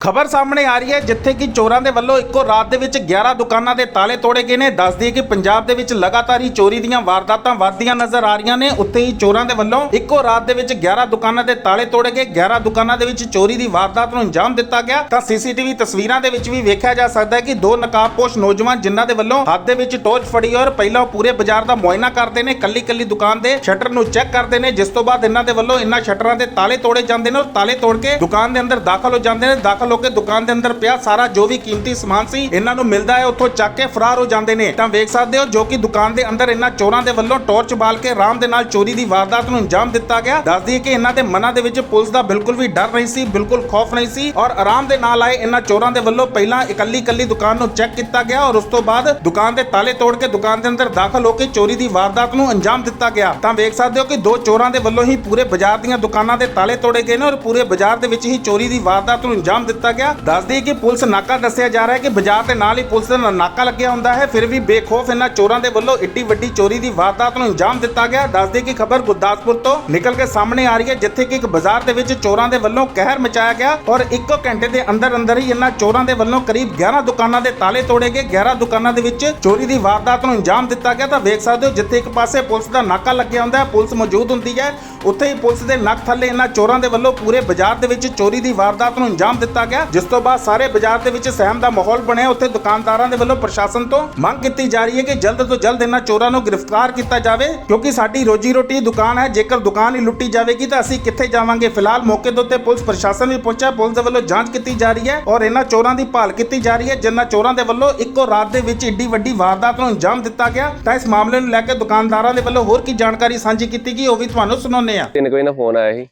ਖਬਰ ਸਾਹਮਣੇ ਆ ਰਹੀ ਹੈ ਜਿੱਥੇ ਕਿ ਚੋਰਾਂ ਦੇ ਵੱਲੋਂ ਇੱਕੋ ਰਾਤ ਦੇ ਵਿੱਚ 11 ਦੁਕਾਨਾਂ ਦੇ ਤਾਲੇ ਤੋੜੇ ਗਏ ਨੇ। ਦੱਸ ਦਈਏ ਕਿ ਪੰਜਾਬ ਦੇ ਵਿੱਚ ਲਗਾਤਾਰ ਹੀ ਚੋਰੀ ਦੀਆਂ ਵਾਰਦਾਤਾਂ ਵੱਧਦੀਆਂ ਨਜ਼ਰ ਆ ਰਹੀਆਂ ਨੇ। ਉੱਥੇ ਹੀ ਚੋਰਾਂ ਦੇ ਵੱਲੋਂ ਇੱਕੋ ਰਾਤ ਦੇ ਵਿੱਚ 11 ਦੁਕਾਨਾਂ ਦੇ ਤਾਲੇ ਤੋੜੇ ਗਏ। 11 ਦੁਕਾਨਾਂ ਦੇ ਵਿੱਚ ਚੋਰੀ ਦੀ ਵਾਰਦਾਤ ਨੂੰ ਅੰਜਾਮ ਦਿੱਤਾ ਗਿਆ। ਤਾਂ ਸੀਸੀਟੀਵੀ ਤਸਵੀਰਾਂ ਦੇ ਵਿੱਚ ਵੀ ਵੇਖਿਆ ਜਾ ਸਕਦਾ ਹੈ ਕਿ ਦੋ ਨਕਾਬਪੋਸ਼ ਨੌਜਵਾਨ ਜਿਨ੍ਹਾਂ ਦੇ ਵੱਲੋਂ ਹੱਥ ਦੇ ਵਿੱਚ ਟੋਰਚ ਫੜੀ ਔਰ ਪਹਿਲਾਂ ਉਹ ਪੂਰੇ ਬਾਜ਼ਾਰ ਦਾ ਮੁਆਇਨਾ ਕਰਦੇ ਨੇ। ਕੱਲੀ ਕੱਲੀ ਦੁਕਾਨ ਦੇ ਸ਼ਟਰ ਨੂੰ ਚੈੱਕ ਕਰਦੇ ਨੇ। ਜਿਸ ਤੋਂ ਬਾਅਦ ਇਹਨਾਂ ਦੇ ਵੱਲੋਂ ਇਹਨਾਂ ਸ਼ਟਰਾਂ ਦੇ ਤਾਲੇ ਤੋੜੇ ਜਾਂਦੇ ਨੇ ਔਰ ਤਾਲੇ ਤੋੜ ਕੇ ਦੁਕਾਨ ਦੇ ਅੰਦਰ ਦਾਖਲ ਹੋ ਜਾਂਦੇ ਨੇ। ਦਾਖਲ ਹੋ ਕੇ ਦੁਕਾਨ ਦੇ ਅੰਦਰ ਪਿਆ। ਸਾਰਾ ਜੋ ਵੀ ਕੀਮਤੀ ਸਮਾਨ ਸੀ ਇਹਨਾਂ ਨੂੰ ਮਿਲਦਾ ਹੈ। ਉੱਥੋਂ ਚੱਕ ਕੇ ਫਰਾਰ ਹੋ ਜਾਂਦੇ ਨੇ। ਤਾਂ ਵੇਖ ਸਕਦੇ ਹੋ, ਜੋ ਕਿ ਦੁਕਾਨ ਦੇ ਅੰਦਰ ਇਹਨਾਂ ਚੋਰਾਂ ਦੇ ਵੱਲੋਂ ਟੋਰਚ ਬਾਲ ਕੇ ਆਰਾਮ ਦੇ ਨਾਲ ਚੋਰੀ ਦੀ ਵਾਰਦਾਤ ਨੂੰ ਅੰਜਾਮ ਦਿੱਤਾ ਗਿਆ। ਦੱਸ ਦਈਏ ਕਿ ਇਹਨਾਂ ਦੇ ਮਨਾਂ ਦੇ ਵਿੱਚ ਪੁਲਿਸ ਦਾ ਬਿਲਕੁਲ ਵੀ ਡਰ ਨਹੀਂ ਸੀ, ਬਿਲਕੁਲ ਖੌਫ ਨਹੀਂ ਸੀ ਔਰ ਆਰਾਮ ਦੇ ਨਾਲ ਆਏ ਇਹਨਾਂ ਚੋਰਾਂ ਦੇ ਵੱਲੋਂ ਪਹਿਲਾਂ ਇਕੱਲੀ ਇਕੱਲੀ ਦੁਕਾਨ ਨੂੰ ਚੈੱਕ ਕੀਤਾ ਗਿਆ ਔਰ ਉਸ ਤੋਂ ਬਾਅਦ ਦੁਕਾਨ ਦੇ ਤਾਲੇ ਤੋੜ ਕੇ ਦੁਕਾਨ ਦੇ ਅੰਦਰ ਦਾਖਲ ਹੋ ਕੇ ਚੋਰੀ ਦੀ ਵਾਰਦਾਤ ਨੂੰ ਅੰਜਾਮ ਦਿੱਤਾ ਗਿਆ। ਤਾਂ ਵੇਖ ਸਕਦੇ ਹੋ ਕਿ ਦੋ ਚੋਰਾਂ ਦੇ ਵੱਲੋਂ ਹੀ ਪੂਰੇ ਬਾਜ਼ਾਰ ਦੀਆਂ ਦੁਕਾਨਾਂ ਦੇ ਤਾਲੇ ਤੋੜੇ ਗਏ ਨੇ ਔਰ ਪੂਰੇ ਬਾਜ਼ਾਰ ਦੇ ਵਿੱਚ ਹੀ ਚੋਰੀ ਦੀ ਵਾਰਦਾਤ ਨੂੰ ਅੰਜਾਮ ਦਿੱਤਾ ਦਿੱਤਾ ਗਿਆ। ਦੱਸਦੀ ਕਿ ਪੁਲਿਸ ਨਾਕਾ ਦੱਸਿਆ ਜਾ ਰਿਹਾ ਹੈ ਕਿ ਬਾਜ਼ਾਰ ਦੇ ਨਾਲ ਹੀ ਪੁਲਿਸ ਦਾ ਨਾਕਾ ਲੱਗਿਆ ਹੁੰਦਾ ਹੈ। ਫਿਰ ਵੀ ਬੇਖੌਫ ਇਹਨਾਂ ਚੋਰਾਂ ਦੇ ਵੱਲੋਂ ਇੱਡੀ ਵੱਡੀ ਚੋਰੀ ਦੀ ਵਾਰਦਾਤ ਨੂੰ ਅੰਜਾਮ ਦਿੱਤਾ ਗਿਆ। ਦੱਸ ਕਿ ਖਬਰ ਗੁਰਦਾਸਪੁਰ ਤੋਂ ਨਿਕਲ ਕੇ ਸਾਹਮਣੇ ਆ ਰਹੀ ਹੈ, ਜਿੱਥੇ ਕਿ ਇੱਕ ਬਾਜ਼ਾਰ ਦੇ ਵਿੱਚ ਚੋਰਾਂ ਦੇ ਵੱਲੋਂ ਕਹਿਰ ਮਚਾਇਆ ਗਿਆ ਔਰ ਇੱਕੋ ਘੰਟੇ ਦੇ ਅੰਦਰ ਅੰਦਰ ਹੀ ਇਹਨਾਂ ਚੋਰਾਂ ਦੇ ਵੱਲੋਂ ਕਰੀਬ 11 ਦੁਕਾਨਾਂ ਦੇ ਤਾਲੇ ਤੋੜੇ ਗਏ। 11 ਦੁਕਾਨਾਂ ਦੇ ਵਿੱਚ ਚੋਰੀ ਦੀ ਵਾਰਦਾਤ ਨੂੰ ਅੰਜਾਮ ਦਿੱਤਾ ਗਿਆ। ਤਾਂ ਵੇਖ ਸਕਦੇ ਹੋ, ਜਿੱਥੇ ਇੱਕ ਪਾਸੇ ਪੁਲਿਸ ਦਾ ਨਾਕਾ ਲੱਗਿਆ ਹੁੰਦਾ ਹੈ, ਪੁਲਿਸ ਮੌਜੂਦ ਹੁੰਦੀ ਹੈ। ਉੱਥੇ ਹੀ ਪੁਲਿਸ ਦੇ ਨੱਕ ਥੱਲੇ ਇਹਨਾਂ ਚੋਰਾਂ ਦੇ ਵੱਲੋਂ ਪੂਰੇ ਬਾਜ਼ਾਰ ਦੇ ਵਿੱਚ ਚੋਰੀ ਦੀ ਵਾਰਦਾਤ ਨੂੰ ਅੰਜਾਮ ਦਿੱਤਾ ਗਿਆ। ਜਿਸ ਤੋਂ ਬਾਅਦ ਸਾਰੇ ਬਾਜ਼ਾਰ ਦੇ ਵਿੱਚ ਸਹਿਮ ਦਾ ਮਾਹੌਲ ਬਣਿਆ। ਉੱਥੇ ਦੁਕਾਨਦਾਰਾਂ ਦੇ ਵੱਲੋਂ ਪ੍ਰਸ਼ਾਸਨ ਤੋਂ ਮੰਗ ਕੀਤੀ ਜਾ ਰਹੀ ਹੈ ਕਿ ਜਲਦ ਤੋਂ ਜਲਦ ਇਹਨਾਂ ਚੋਰਾਂ ਨੂੰ ਗ੍ਰਿਫਤਾਰ ਕੀਤਾ ਜਾਵੇ, ਕਿਉਂਕਿ ਸਾਡੀ ਰੋਜੀ ਰੋਟੀ ਦੁਕਾਨ ਹੈ। ਜੇਕਰ ਦੁਕਾਨ ਹੀ ਲੁੱਟੀ ਜਾਵੇਗੀ ਤਾਂ ਅਸੀਂ ਕਿੱਥੇ ਜਾਵਾਂਗੇ? ਫਿਲਹਾਲ ਮੌਕੇ ਦੇ ਉੱਤੇ ਪੁਲਿਸ ਪ੍ਰਸ਼ਾਸਨ ਵੀ ਪਹੁੰਚਿਆ। ਪੁਲਿਸ ਦੇ ਵੱਲੋਂ ਜਾਂਚ ਕੀਤੀ ਜਾ ਰਹੀ ਹੈ ਔਰ ਇਹਨਾਂ ਚੋਰਾਂ ਦੀ ਭਾਲ ਕੀਤੀ ਜਾ ਰਹੀ ਹੈ, ਜਿਨ੍ਹਾਂ ਚੋਰਾਂ ਦੇ ਵੱਲੋਂ ਇੱਕੋ ਰਾਤ ਦੇ ਵਿੱਚ ਏਡੀ ਵੱਡੀ ਵਾਰਦਾਤ ਨੂੰ ਅੰਜਾਮ ਦਿੱਤਾ ਗਿਆ। ਤਾਂ ਇਸ ਮਾਮਲੇ ਨੂੰ ਲੈ ਕੇ ਦੁਕਾਨਦਾਰਾਂ ਦੇ ਵੱਲੋਂ ਹੋਰ ਕੀ ਜਾਣਕਾਰੀ ਸਾਂਝੀ ਕੀਤੀ ਗਈ, ਉਹ ਵੀ ਤੁਹਾਨੂੰ ਸੁਣਾਉਂਦੇ ਹਾਂ। ਤਿੰਨ ਕੁ ਵਜੇ ਫੋਨ ਆਇਆ ਸੀ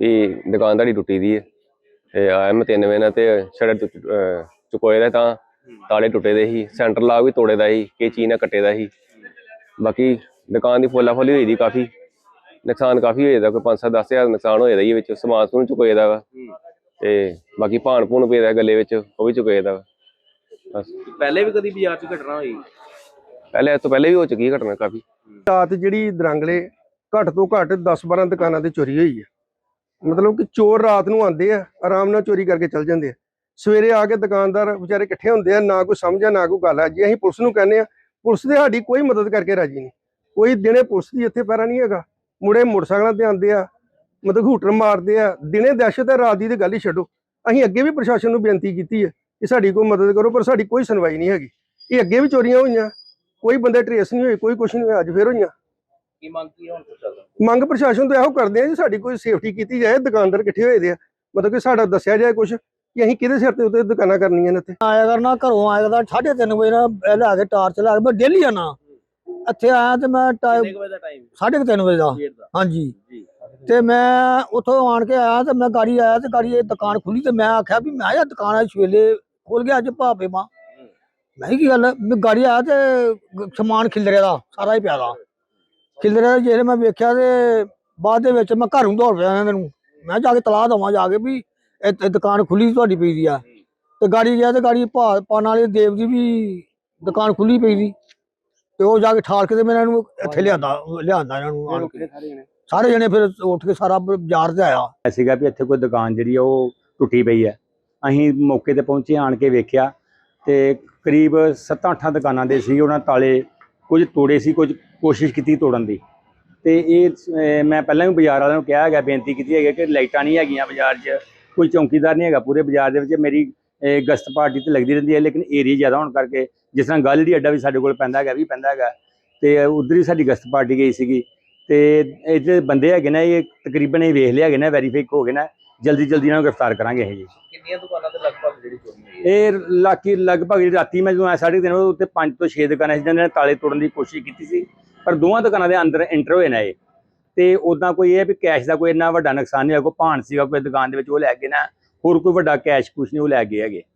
ਵੀ ਦੁਕਾਨ ਟੁੱਟੀ ਦੀ ਹੈ। ਤੇ ਆਇਆ ਮੈਂ ਤਿੰਨ ਵਜੇ ਨਾਲ ਤੇ ਅਹ ਚੁਕੋਏ ਦਾ ਤਾਂ ਤਾਲੇ ਟੁੱਟੇ ਦੇ ਸੀ ਸੈਂਟਰ ਲਾਗ ਵੀ ਤੋੜੇ ਦਾ ਸੀ ਕੇ ਚੀਜ਼ ਨਾਲ ਕੱਟੇ ਦਾ ਸੀ। ਬਾਕੀ ਦੁਕਾਨ ਦੀ ਫੋਲਾ ਫੋਲੀ ਹੋਈ ਦੀ ਕਾਫੀ ਨੁਕਸਾਨ ਕਾਫੀ ਹੋਇਆ ਦਾ ਕੋਈ 5-7 ਦਸ ਹਜ਼ਾਰ ਨੁਕਸਾਨ ਹੋਇਆ ਦਾ ਜੀ ਵਿੱਚ ਸਮਾਨ ਸਮੂਨ ਚੁਕੋਏ ਦਾ ਤੇ ਬਾਕੀ ਭਾਣ ਭੂਣ ਪਏ ਦਾ ਗੱਲੇ ਵਿੱਚ ਉਹ ਵੀ ਚੁਕੋਏ ਦਾ ਵਾ। ਬਸ। ਪਹਿਲੇ ਵੀ ਕਦੀ ਬਾਜ਼ਾਰ 'ਚ ਘਟਨਾ ਹੋਈ? ਪਹਿਲੇ ਇਸ ਤੋਂ ਪਹਿਲੇ ਵੀ ਹੋ ਚੁੱਕੀ ਹੈ ਘਟਨਾ ਕਾਫੀ। ਰਾਤ ਜਿਹੜੀ ਦਰੰਗਲੇ ਘੱਟ ਤੋਂ ਘੱਟ 10-12 ਦੁਕਾਨਾਂ ਤੇ ਚੋਰੀ ਹੋਈ ਹੈ। ਮਤਲਬ ਕਿ ਚੋਰ ਰਾਤ ਨੂੰ ਆਉਂਦੇ ਆ, ਆਰਾਮ ਨਾਲ ਚੋਰੀ ਕਰਕੇ ਚਲ ਜਾਂਦੇ ਆ। ਸਵੇਰੇ ਆ ਕੇ ਦੁਕਾਨਦਾਰ ਵਿਚਾਰੇ ਇਕੱਠੇ ਹੁੰਦੇ ਆ, ਨਾ ਕੋਈ ਸਮਝ ਆ, ਨਾ ਕੋਈ ਗੱਲ ਆ। ਜੇ ਅਸੀਂ ਪੁਲਿਸ ਨੂੰ ਕਹਿੰਦੇ ਆ, ਪੁਲਿਸ ਦੇ ਸਾਡੀ ਕੋਈ ਮਦਦ ਕਰਕੇ ਰਾਜੀ ਨਹੀਂ। ਕੋਈ ਦਿਨੇ ਪੁਲਿਸ ਦੀ ਇੱਥੇ ਪੈਰਾ ਨਹੀਂ ਹੈਗਾ। ਮੁੜੇ ਮੋਟਰਸਾਈਕਲਾਂ ਤੇ ਆਉਂਦੇ ਆ, ਮਤਲਬ ਹੂਟਰ ਮਾਰਦੇ ਆ। ਦਿਨੇ ਦਹਿਸ਼ਤ ਹੈ, ਰਾਤ ਦੀ ਤੇ ਗੱਲ ਹੀ ਛੱਡੋ। ਅਸੀਂ ਅੱਗੇ ਵੀ ਪ੍ਰਸ਼ਾਸਨ ਨੂੰ ਬੇਨਤੀ ਕੀਤੀ ਹੈ ਕਿ ਸਾਡੀ ਕੋਈ ਮਦਦ ਕਰੋ, ਪਰ ਸਾਡੀ ਕੋਈ ਸੁਣਵਾਈ ਨਹੀਂ ਹੈਗੀ। ਇਹ ਅੱਗੇ ਵੀ ਚੋਰੀਆਂ ਹੋਈਆਂ, ਕੋਈ ਬੰਦੇ ਟਰੇਸ ਨਹੀਂ ਹੋਏ, ਕੋਈ ਕੁਛ ਨਹੀਂ ਹੋਇਆ, ਅੱਜ ਫੇਰ ਹੋਈਆਂ। ਕੀ ਮੰਗ ਕੀ ਹੁਣ ਚੱਲਦਾ ਮੰਗ ਪ੍ਰਸ਼ਾਸਨ ਤੋਂ ਇਹੋ ਕਰਦੇ ਆ ਜੀ ਸਾਡੀ ਕੋਈ ਸੇਫਟੀ ਕੀਤੀ ਜਾਏ ਦੁਕਾਨਦਾਰ ਇਕੱਠੇ ਹੋਏ ਦੇ ਆ। ਮਤਲਬ ਕਿ ਸਾਡਾ ਦੱਸਿਆ ਜਾਏ ਕੁਝ ਕਿ ਅਸੀਂ ਕਿਹਦੇ ਸਿਰ ਤੇ ਉੱਤੇ ਦੁਕਾਨਾਂ ਕਰਨੀਆਂ ਨੇ ਇੱਥੇ? ਆਇਆ ਕਰਨਾ ਘਰੋਂ ਆਇਆ ਕਰਦਾ 3:30 ਵਜੇ ਇਹ ਲੈ ਕੇ ਟਾਰਚ ਲੈ ਕੇ ਮੈਂ ਡੇਲੀ ਆਣਾ ਇੱਥੇ ਆਇਆ ਤੇ ਮੈਂ ਵਜੇ ਦਾ ਟਾਈਮ 3:30 ਵਜੇ ਦਾ। ਹਾਂਜੀ। ਜੀ। ਤੇ ਮੈਂ ਉੱਥੋਂ ਆਣ ਕੇ ਆਇਆ ਤੇ ਮੈਂ ਗਾੜੀ ਆਇਆ ਤੇ ਗਾੜੀ ਇਹ ਦੁਕਾਨ ਖੁੱਲੀ ਤੇ ਮੈਂ ਆਖਿਆ ਵੀ ਮੈਂ ਇਹ ਦੁਕਾਨ ਅੱਜ ਸਵੇਲੇ ਖੋਲ ਗਿਆ ਅੱਜ ਭਾਪੇ ਮਾਂ। ਮੈਂ ਕੀ ਗੱਲ? ਮੈਂ ਗਾੜੀ ਆਇਆ ਤੇ ਸਮਾਨ ਖਿਲਰਿਆ ਦਾ ਸਾਰਾ ਹੀ ਪਿਆ ਦਾ। ਖਿਲਰਿਆ ਜਿਹੜੇ ਮੈਂ ਵੇਖਿਆ ਤੇ ਬਾਅਦ ਦੇ ਵਿੱਚ ਮੈਂ ਘਰੋਂ ਦੌੜ ਪਿਆ ਇਹਨਾਂ ਨੂੰ। ਮੈਂ ਜਾ ਕੇ ਤਲਾਹ ਦਵਾਂ ਜਾ ਕੇ ਵੀ ਇਹ ਦੁਕਾਨ ਖੁੱਲੀ ਤੁਹਾਡੀ ਪਈ ਦੀ ਆ। ਤੇ ਗਾੜੀ ਗਿਆ ਤੇ ਗਾੜੀ ਪਾਣ ਵਾਲੇ ਦੇਵ ਦੀ ਵੀ ਦੁਕਾਨ ਖੁੱਲੀ ਪਈ ਦੀ। ਤੇ ਉਹ ਜਾ ਕੇ ਠਾਲ ਕੇ ਤੇ ਮੈਂ ਇਹਨਾਂ ਨੂੰ ਇੱਥੇ ਲਿਆਂਦਾ ਲਿਆਂਦਾ ਇਹਨਾਂ ਨੂੰ ਆਣ ਕੇ। ਸਾਰੇ ਜਣੇ ਫਿਰ ਉੱਠ ਕੇ ਸਾਰਾ ਬਾਜ਼ਾਰ ਤੇ ਆਇਆ। ਸੀਗਾ ਵੀ ਇੱਥੇ ਕੋਈ ਦੁਕਾਨ ਜਿਹੜੀ ਆ ਉਹ ਟੁੱਟੀ ਪਈ ਹੈ ਅਸੀਂ ਮੌਕੇ ਤੇ ਪਹੁੰਚੇ, ਆਣ ਕੇ ਵੇਖਿਆ ਤੇ ਕਰੀਬ 7-8 ਦੁਕਾਨਾਂ ਦੇ ਸੀ, ਉਹਨਾਂ ਤਾਲੇ ਕੁਝ ਤੋੜੇ ਸੀ, ਕੁਝ ਕੋਸ਼ਿਸ਼ ਕੀਤੀ ਤੋੜਨ ਦੀ। ਤੇ ਇਹ ਮੈਂ ਪਹਿਲਾਂ ਵੀ ਬਾਜ਼ਾਰ ਵਾਲਿਆਂ ਨੂੰ ਕਿਹਾ ਹੈਗਾ, ਬੇਨਤੀ ਕੀਤੀ ਹੈਗਾ ਕਿ ਲਾਈਟਾਂ ਨਹੀਂ ਹੈਗੀਆਂ ਬਾਜ਼ਾਰ 'ਚ, ਕੋਈ ਚੌਕੀਦਾਰ ਨਹੀਂ ਹੈਗਾ ਪੂਰੇ ਬਾਜ਼ਾਰ ਦੇ ਵਿੱਚ, ਮੇਰੀ ਗਸ਼ਤ ਪਾਰਟੀ ਤੇ ਲੱਗਦੀ ਰਹਿੰਦੀ ਹੈ, ਲੇਕਿਨ ਏਰੀਆ ਜ਼ਿਆਦਾ ਹੋਣ ਕਰਕੇ, ਜਿਸ ਤਰ੍ਹਾਂ ਗੱਲ ਦੀ ਅੱਡਾ ਵੀ ਸਾਡੇ ਕੋਲ ਪੈਂਦਾ ਹੈਗਾ, ਵੀ ਪੈਂਦਾ ਹੈਗਾ। ਤੇ ਉਧਰ ਹੀ ਸਾਡੀ ਗਸ਼ਤ ਪਾਰਟੀ ਗਈ ਸੀਗੀ। ਤੇ ਇਹ ਜਿਹੜੇ ਬੰਦੇ ਹੈਗੇ ਨੇ, ਇਹ ਤਕਰੀਬਨ ਇਹ ਵੇਖ ਲਿਆ ਹੈਗੇ ਨੇ ਵੈਰੀਫਾਈ ਹੋ ਗਏ ਨਾ ਜਲਦੀ ਜਲਦੀ ਇਹਨਾਂ ਨੂੰ ਗ੍ਰਿਫਤਾਰ ਕਰਾਂਗੇ ਇਹ ਜੀ। ਕਿੰਨੀਆਂ ਦੁਕਾਨਾਂ ਤੇ ਲਗਭਗ ਜਿਹੜੀ ਚੋਰੀ ਇਹ ਲਾਕੀ ਲਗਭਗ ਜਿਹੜੀ ਰਾਤੀ ਮੈਂ ਜਦੋਂ ਆਇਆ ਸਾਢੇ ਤਿੰਨ ਵਜੇ ਉੱਤੇ 5 ਤੋਂ 6 ਦੁਕਾਨਾਂ ਸੀ ਜਿਹਨਾਂ ਨੇ ਤਾਲੇ ਤੋੜਨ ਦੀ ਕੋਸ਼ਿਸ਼ ਕੀਤੀ ਸੀ, ਪਰ ਦੋਵਾਂ ਦੁਕਾਨਾਂ ਦੇ ਅੰਦਰ ਐਂਟਰ ਹੋਏ ਨੇ ਇਹ। ਤੇ ਉਦਾਂ ਕੋਈ ਇਹ ਵੀ ਕੈਸ਼ ਦਾ ਕੋਈ ਇੰਨਾ ਵੱਡਾ ਨੁਕਸਾਨ ਨਹੀਂ ਹੋਇਆ, ਕੋਈ ਭਾਣ ਸੀਗਾ ਕੋਈ ਦੁਕਾਨ ਦੇ ਵਿੱਚ ਉਹ ਲੈ ਗਏ ਨਾ, ਹੋਰ ਕੋਈ ਵੱਡਾ ਕੈਸ਼ ਕੁਛ ਨਹੀਂ, ਉਹ ਲੈ ਗਏ ਹੈਗੇ।